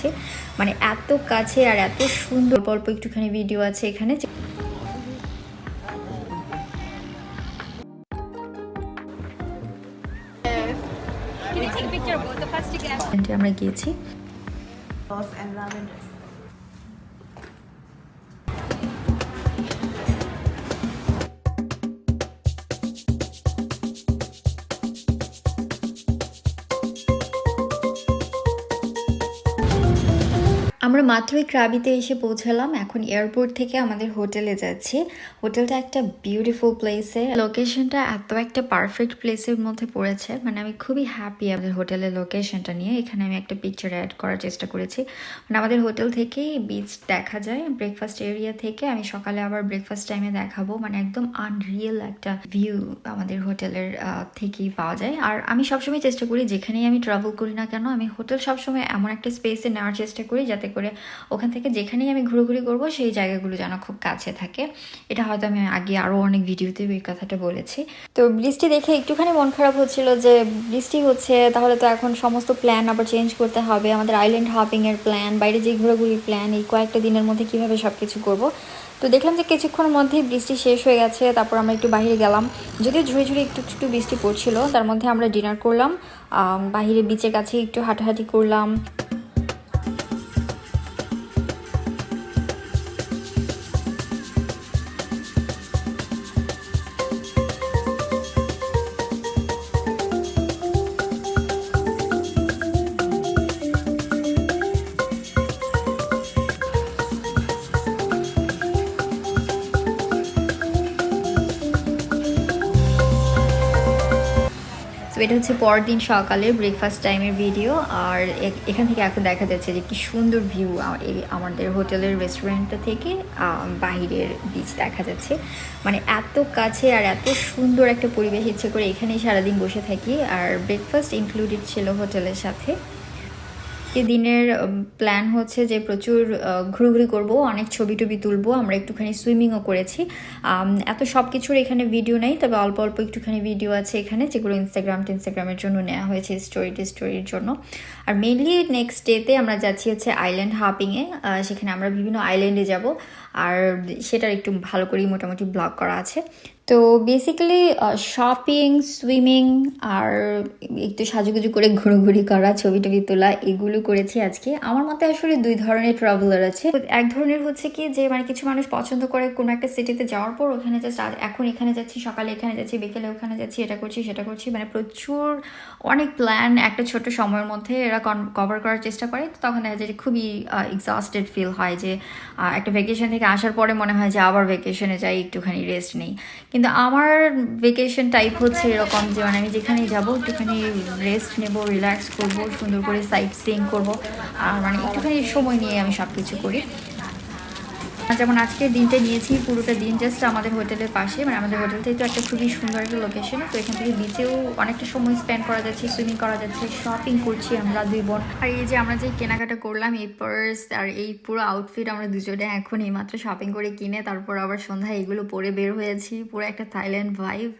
যাচ্ছি মানে এত কাছে আর এত সুন্দর অল্প একটুখানি ভিডিও আছে এখানে। আমরা Can আমরা মাত্রই ক্রাবিতে এসে পৌঁছালাম। এখন এয়ারপোর্ট থেকে আমাদের হোটেলে যাচ্ছি। হোটেলটা একটা বিউটিফুল প্লেসে লোকেশনটা এত একটা পারফেক্ট প্লেসের মধ্যে পড়েছে। মানে আমি খুবই হ্যাপি আমাদের হোটেলের লোকেশনটা নিয়ে। এখানে আমি একটা পিকচার অ্যাড করার চেষ্টা করেছি। মানে আমাদের হোটেল থেকেই বিচ দেখা যায়। ব্রেকফাস্ট এরিয়া থেকে আমি সকালে আবার ব্রেকফাস্ট টাইমে দেখাবো। মানে একদম আনরিয়েল একটা ভিউ আমাদের হোটেলের থেকেই পাওয়া যায়। আর আমি সবসময় চেষ্টা করি, যেখানেই আমি ট্রাভেল করি না কেন, আমি হোটেল সবসময় এমন একটা স্পেসে নেওয়ার চেষ্টা করি, যাতে করে ওখান থেকে যেখানেই আমি ঘুরোঘুরি করব, সেই জায়গাগুলো যেন খুব কাছে থাকে। এটা হয়তো আমি আগে আরও অনেক ভিডিওতে এই কথাটা বলেছি। তো বৃষ্টি দেখে একটুখানি মন খারাপ হচ্ছিল যে, বৃষ্টি হচ্ছে, তাহলে তো এখন সমস্ত প্ল্যান আবার চেঞ্জ করতে হবে। আমাদের আইল্যান্ড হপিং এর প্ল্যান বাইরে যে ঘোরাঘুরির প্ল্যান এই কয়েকটা দিনের মধ্যে কীভাবে সব কিছু করব। তো দেখলাম যে কিছুক্ষণের মধ্যেই বৃষ্টি শেষ হয়ে গেছে, তারপর আমরা একটু বাইরে গেলাম। যদিও ঝুড়ি ঝুড়ি একটু একটু বৃষ্টি পড়ছিল, তার মধ্যে আমরা ডিনার করলাম। বাইরে বিচের কাছে একটু হাঁটাহাঁটি করলাম। এটা হচ্ছে পরের দিন সকালে ব্রেকফাস্ট টাইমের ভিডিও আর এখান থেকে এখন দেখা যাচ্ছে যে কি সুন্দর ভিউ আমাদের হোটেলের রেস্টুরেন্টটা থেকে বাহিরের বিচ দেখা যাচ্ছে। মানে এত কাছে আর এত সুন্দর একটা পরিবেশ, ইচ্ছে করে এখানেই সারাদিন বসে থাকি। আর ব্রেকফাস্ট ইনক্লুডেড ছিল হোটেলের সাথে। দিনের প্ল্যান হচ্ছে যে প্রচুর ঘুরোঘুরি করব, অনেক ছবি টবি তুলবো, আমরা একটুখানি সুইমিংও করেছি। এত সব কিছুর এখানে ভিডিও নেই, তবে অল্প অল্প একটুখানি ভিডিও আছে এখানে, যেগুলো ইনস্টাগ্রাম টিনস্টাগ্রামের জন্য নেওয়া হয়েছে স্টোরি স্টোরির জন্য। আর মেনলি নেক্সট ডেতে আমরা যাচ্ছি হচ্ছে আইল্যান্ড হাপিংয়ে সেখানে আমরা বিভিন্ন আইল্যান্ডে যাব। আর সেটার একটু ভালো করেই মোটামুটি ব্লগ করা আছে। তো বেসিক্যালি শপিং সুইমিং আর একটু সাজুগুজু করে ঘুরোঘুরি করা ছবি টবি তোলা, এগুলো করেছি আজকে। আমার মতে আসলে দুই ধরনের ট্রাভেলার আছে। এক ধরনের হচ্ছে কি যে মানে কিছু মানুষ পছন্দ করে কোনো একটা সিটিতে যাওয়ার পর ওখানে জাস্ট এখন এখানে যাচ্ছি, সকালে এখানে যাচ্ছি, বিকেলে ওখানে যাচ্ছি, এটা করছি, সেটা করছি। মানে প্রচুর অনেক প্ল্যান একটা ছোট সময়ের মধ্যে এরা কভার করার চেষ্টা করে। তো তখন দেখা যায় যে খুবই এক্সস্টেড ফিল হয় যে একটা ভেকেশন থেকে আসার পরে মনে হয় যে আবার ভেকেশনে যাই, একটুখানি রেস্ট নেই। কিন্তু আমার ভেকেশন টাইপ হচ্ছে এরকম যে মানে আমি যেখানেই যাব, একটুখানি রেস্ট নেব রিল্যাক্স করব, সুন্দর করে সাইট সিং করব। আর মানে একটুখানি সময় নিয়ে আমি সব কিছু করি। যেমন আজকে দিনটা নিয়েছি, পুরোটা দিন জাস্ট আমাদের হোটেলের পাশে। মানে আমাদের হোটেলটাই তো একটা খুবই সুন্দর একটা লোকেশন তো এখান থেকে বিচেও অনেকটা সময় স্পেন্ড করা যাচ্ছে সুইমিং করা যাচ্ছে শপিং করছি আমরা দুই বোন। আর এই যে আমরা যে কেনাকাটা করলাম, এই পার্স আর এই পুরো আউটফিট আমরা দুজনে এখন এইমাত্র শপিং করে কিনে, তারপর আবার সন্ধ্যায় এগুলো পরে বের হয়েছি। পুরো একটা থাইল্যান্ড ভাইব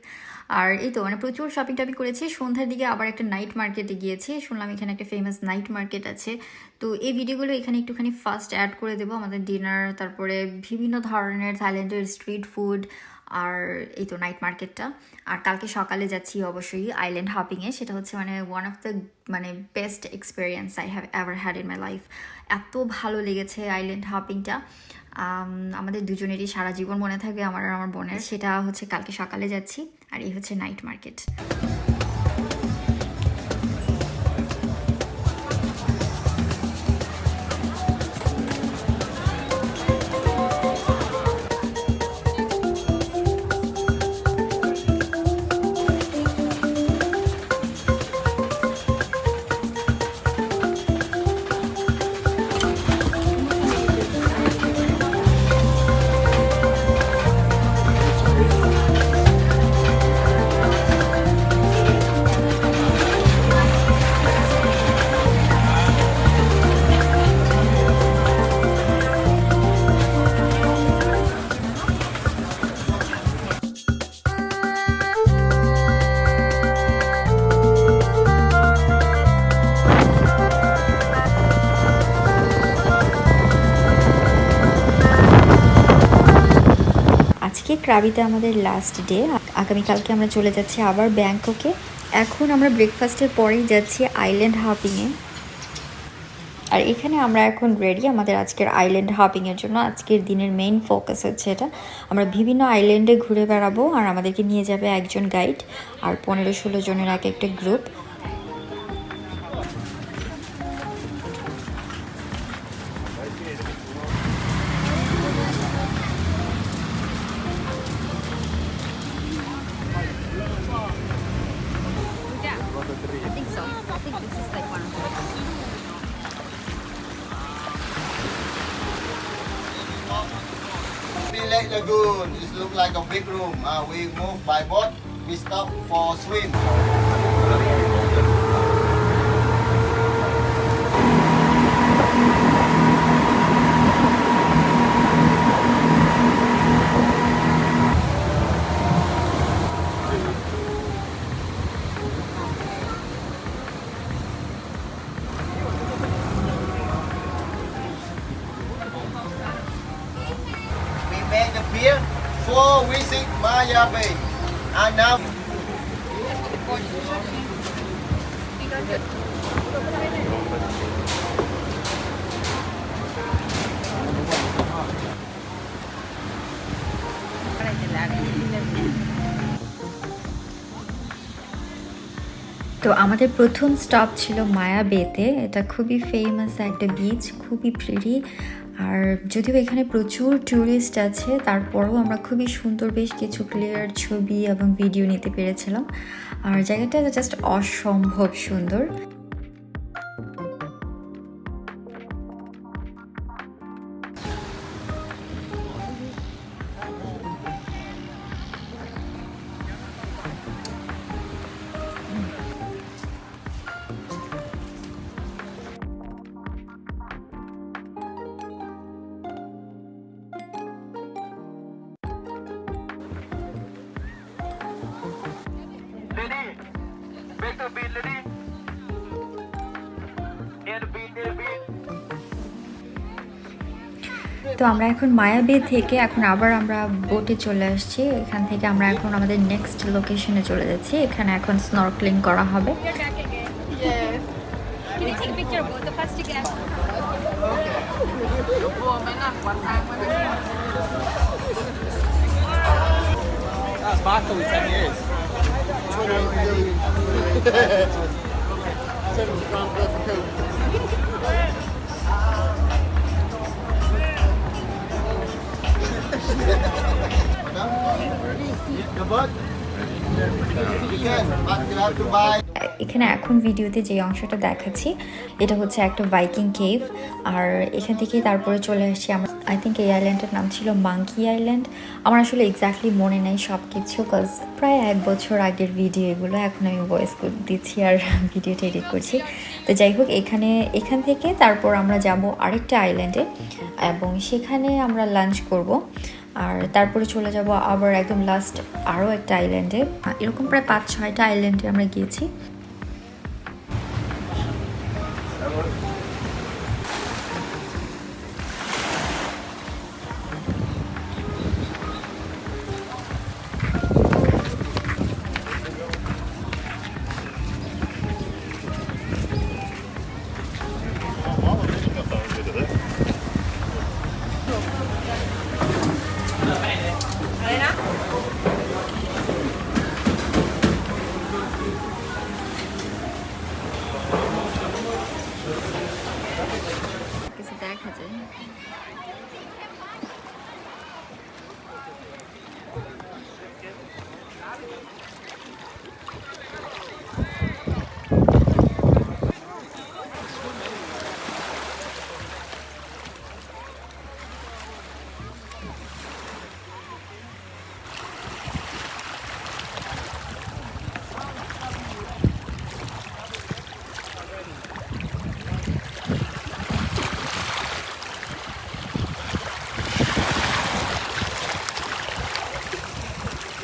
আর এই তো মানে প্রচুর শপিং টপিং করেছি। সন্ধ্যার দিকে আবার একটা নাইট মার্কেটে গিয়েছি। শুনলাম এখানে একটা ফেমাস নাইট মার্কেট আছে। তো এই ভিডিওগুলো এখানে একটুখানি ফার্স্ট অ্যাড করে দেবো। আমাদের ডিনার তারপরে বিভিন্ন ধরনের থাইল্যান্ডের স্ট্রিট ফুড আর এই তো নাইট মার্কেটটা আর কালকে সকালে যাচ্ছি অবশ্যই আইল্যান্ড হপিংয়ে সেটা হচ্ছে মানে ওয়ান অফ দ্য মানে best experience I have ever had in my life এত ভালো লেগেছে আইল্যান্ড হপিংটা আমাদের দুজনেরই সারা জীবন মনে থাকবে আমার আর আমার বোনের। সেটা হচ্ছে কালকে সকালে যাচ্ছি। আর এই হচ্ছে নাইট মার্কেট ক্রাবিতে আমাদের লাস্ট ডে আগামীকালকে আমরা চলে যাচ্ছি আবার ব্যাংককে। এখন আমরা ব্রেকফাস্টের পরেই যাচ্ছি আইল্যান্ড হপিংয়ে আর এখানে আমরা এখন রেডি আমাদের আজকের আইল্যান্ড হপিংয়ের জন্য। আজকের দিনের মেইন ফোকাস হচ্ছে এটা। আমরা বিভিন্ন আইল্যান্ডে ঘুরে বেড়াবো আর আমাদেরকে নিয়ে যাবে একজন গাইড আর পনেরো ষোলো জনের এক একটা group Lake Lagoon. It look like a big room. Uh, we move by boat. We stop for swim. Made the pier for visit Maya Bay. And now তো আমাদের প্রথম স্টপ ছিল মায়া বেতে এটা খুবই ফেমাস একটা বিচ খুবই প্রিটি আর যদিও এখানে প্রচুর ট্যুরিস্ট আছে, তারপরেও আমরা খুবই সুন্দর বেশ কিছু ক্লিয়ার ছবি এবং ভিডিও নিতে পেরেছিলাম। আর জায়গাটা জাস্ট অসম্ভব সুন্দর। তো আমরা এখন মায়াবে থেকে এখন আবার আমরা বোটে চলে আসছি এখান থেকে আমরা এখন আমাদের নেক্সট লোকেশনে চলে যাচ্ছি এখানে এখন স্নর্কলিং করা হবে back again. Yes. Can Seventy grand worth. Ready? Good luck. You can. But you'll have. এখানে এখন ভিডিওতে যে অংশটা দেখাচ্ছি, এটা হচ্ছে একটা বাইকিং কেভ। আর এখান থেকে তারপরে চলে আসছি আমরা। আই থিঙ্ক এই আইল্যান্ডের নাম ছিল মাঙ্কি আইল্যান্ড আমার আসলে এক্স্যাক্টলি মনে নেই সব কিছু কজ প্রায় এক বছর আগের ভিডিও এগুলো। এখন আমি ভয়েস দিচ্ছি আর ভিডিওটা এডিট করছি। তো যাই হোক, এখানে, এখান থেকে তারপর আমরা যাব আরেকটা আইল্যান্ডে এবং সেখানে আমরা লাঞ্চ করব। আর তারপরে চলে যাব আবার একদম লাস্ট আরও একটা আইল্যান্ডে এরকম প্রায় পাঁচ ছয়টা আইল্যান্ডে আমরা গিয়েছি। Thank you.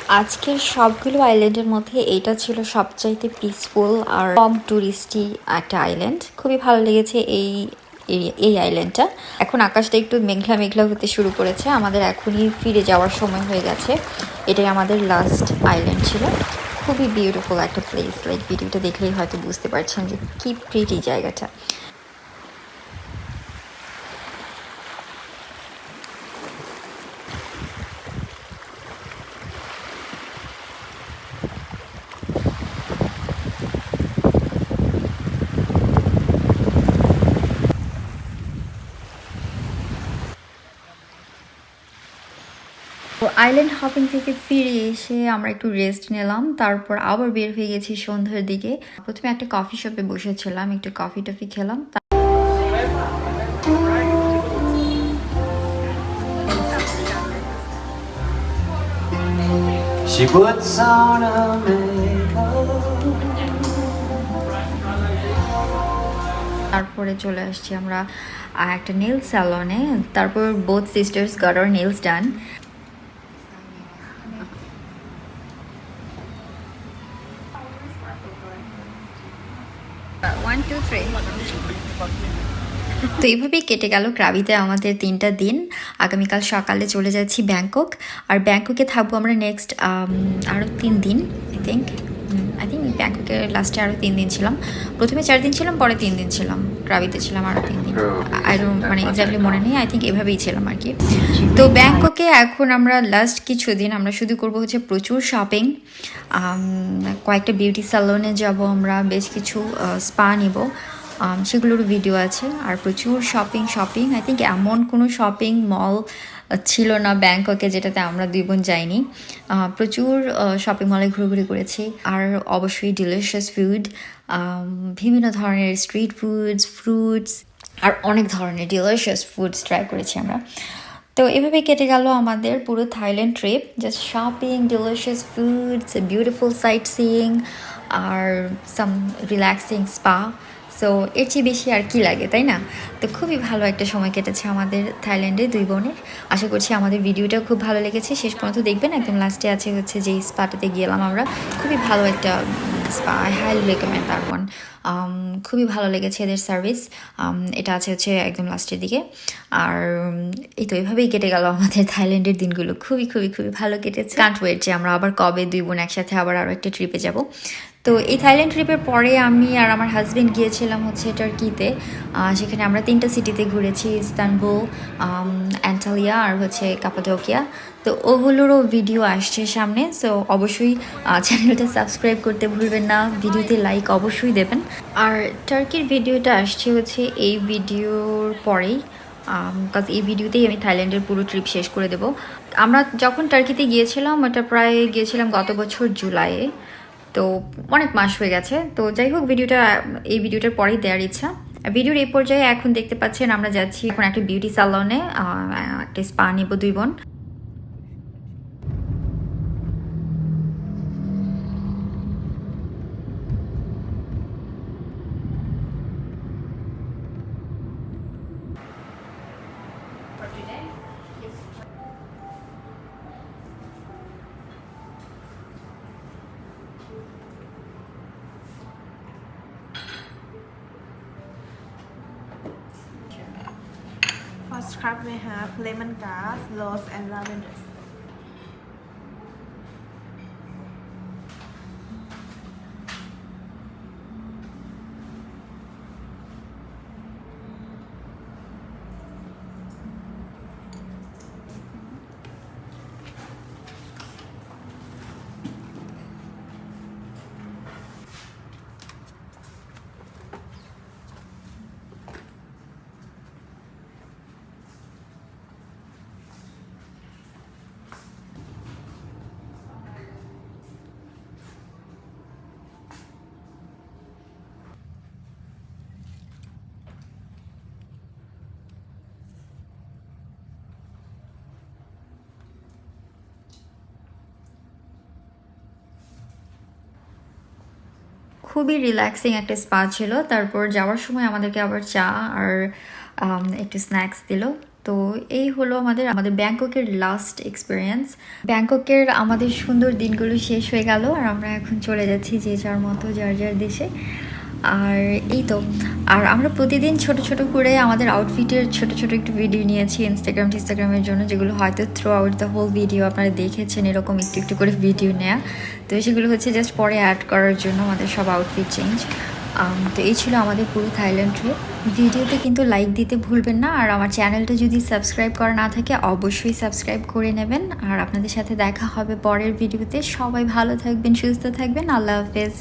আজকের সবগুলো আইল্যান্ডের মধ্যে এটা ছিল সবচাইতে পিসফুল আর কম টুরিস্টি একটা আইল্যান্ড খুবই ভালো লেগেছে এই এই আইল্যান্ডটা এখন আকাশটা একটু মেঘলা মেঘলা হতে শুরু করেছে। আমাদের এখনই ফিরে যাওয়ার সময় হয়ে গেছে। এটাই আমাদের লাস্ট আইল্যান্ড ছিল। খুবই বিউটিফুল একটা প্লেস লাইক ভিডিওটা দেখলেই হয়তো বুঝতে পারছেন যে কি প্রিটি জায়গাটা তো আইল্যান্ড হপিং থেকে ফিরে এসে আমরা একটু রেস্ট নিলাম তারপর আবার বের হয়ে গেছি সন্ধ্যার দিকে প্রথমে একটা কফি শপে বসেছিলাম একটু কফি টফি খেলাম She puts on her makeup. তারপরে চলে আসছি আমরা একটা নেল স্যালনে তারপর both sisters got our nails done One, two three. তো এইভাবেই কেটে গেল ক্রাবিতে আমাদের তিনটা দিন। আগামীকাল সকালে চলে যাচ্ছি ব্যাংকক। আর ব্যাংককে থাকব আমরা নেক্সট আরও তিন দিন আই থিঙ্ক ব্যাংককে লাস্টে আরও তিন দিন ছিলাম। প্রথমে চার দিন ছিলাম পরে তিন দিন ছিলাম। ক্রাবিতে ছিলাম আরও তিন দিন। আই ডোন্ট মানে এক্স্যাক্টলি মনে নেই আই থিঙ্ক এভাবেই ছিলাম আর কি। তো ব্যাংককে এখন আমরা লাস্ট কিছু দিন আমরা শুধু করব হচ্ছে প্রচুর শপিং কয়েকটা বিউটি স্যালনে যাব আমরা বেশ কিছু স্পা নিব। সেগুলোর ভিডিও আছে। আর প্রচুর শপিং শপিং আই থিঙ্ক এমন কোনো শপিং মল ছিল না ব্যাংককে, যেটাতে আমরা দুই বোন যাইনি। প্রচুর শপিং মলে ঘুরঘুরি করেছি। আর অবশ্যই ডিলিশিয়াস ফুড বিভিন্ন ধরনের স্ট্রিট ফুডস ফ্রুটস আর অনেক ধরনের ডিলিশিয়াস ফুডস ট্রাই করেছি আমরা। তো এভাবে কেটে গেল আমাদের পুরো Thailand trip just shopping delicious foods beautiful sightseeing আর সাম রিল্যাক্সিং স্পা সো এর চেয়ে বেশি আর কি লাগে, তাই না? তো খুবই ভালো একটা সময় কেটেছে আমাদের থাইল্যান্ডে দুই বোনের। আশা করছি আমাদের ভিডিওটাও খুব ভালো লেগেছে। শেষ পর্যন্ত দেখবেন, একদম লাস্টে আছে হচ্ছে যে স্পাটাতে গেলাম আমরা। খুবই ভালো একটা spa I highly recommend that one খুবই ভালো লেগেছে এদের সার্ভিস এটা আছে হচ্ছে একদম লাস্টের দিকে। আর এই তো এভাবেই কেটে গেল আমাদের থাইল্যান্ডের দিনগুলো। খুবই খুবই খুবই ভালো কেটেছে। কান্ট ওয়েট যে আমরা আবার কবে দুই বোন একসাথে আবার আরও একটা ট্রিপে যাব। তো এই থাইল্যান্ড ট্রিপের পরে আমি আর আমার হাজব্যান্ড গিয়েছিলাম হচ্ছে টার্কিতে সেখানে আমরা তিনটা সিটিতে ঘুরেছি, ইস্তানবুল অ্যান্টালিয়া আর হচ্ছে কাপাডোকিয়া তো ওগুলোরও ভিডিও আসছে সামনে সো অবশ্যই চ্যানেলটা সাবস্ক্রাইব করতে ভুলবেন না ভিডিওতে লাইক অবশ্যই দেবেন। আর টার্কির ভিডিওটা আসছে হচ্ছে এই ভিডিওর পরেই কাজ এই ভিডিওতেই আমি থাইল্যান্ডের পুরো ট্রিপ শেষ করে দেব। আমরা যখন টার্কিতে গিয়েছিলাম, ওটা প্রায় গিয়েছিলাম গত বছর জুলাইয়ে। তো অনেক মাস হয়ে গেছে। তো যাই হোক, ভিডিওটা, এই ভিডিওটার পরেই দেওয়ার ইচ্ছা। ভিডিওর এই পর্যায়ে এখন দেখতে পাচ্ছেন আমরা যাচ্ছি এখন একটা বিউটি সালনে একটা স্পা নিব দুই বোন। Kraft Lemon Lemongrass, Rose and Lavender. খুবই রিল্যাক্সিং একটা স্পা ছিল। তারপর যাওয়ার সময় আমাদেরকে আবার চা আর একটু স্ন্যাক্স দিল। তো এই হলো আমাদের আমাদের ব্যাংককের লাস্ট এক্সপিরিয়েন্স ব্যাংককের আমাদের সুন্দর দিনগুলো শেষ হয়ে গেল আর আমরা এখন চলে যাচ্ছি যে যার মতো যার যার দেশে। আর এই তো, আর আমরা প্রতিদিন ছোট ছোট করে আমাদের আউটফিটের ছোট ছোট একটু ভিডিও নিয়েছি ইনস্টাগ্রাম টিনস্টাগ্রামের জন্য, যেগুলো হয়তো throughout the whole video আপনারা দেখেছেন এরকম একটু একটু করে ভিডিও নেওয়া তো সেগুলো হচ্ছে জাস্ট পরে অ্যাড করার জন্য আমাদের সব আউটফিট চেঞ্জ তো এই ছিল আমাদের পুরো থাইল্যান্ড ট্রিপ ভিডিওতে কিন্তু লাইক দিতে ভুলবেন না, আর আমার চ্যানেলটা যদি সাবস্ক্রাইব করা না থাকে, অবশ্যই সাবস্ক্রাইব করে নেবেন। আর আপনাদের সাথে দেখা হবে পরের ভিডিওতে সবাই ভালো থাকবেন, সুস্থ থাকবেন। আল্লাহ হাফেজ।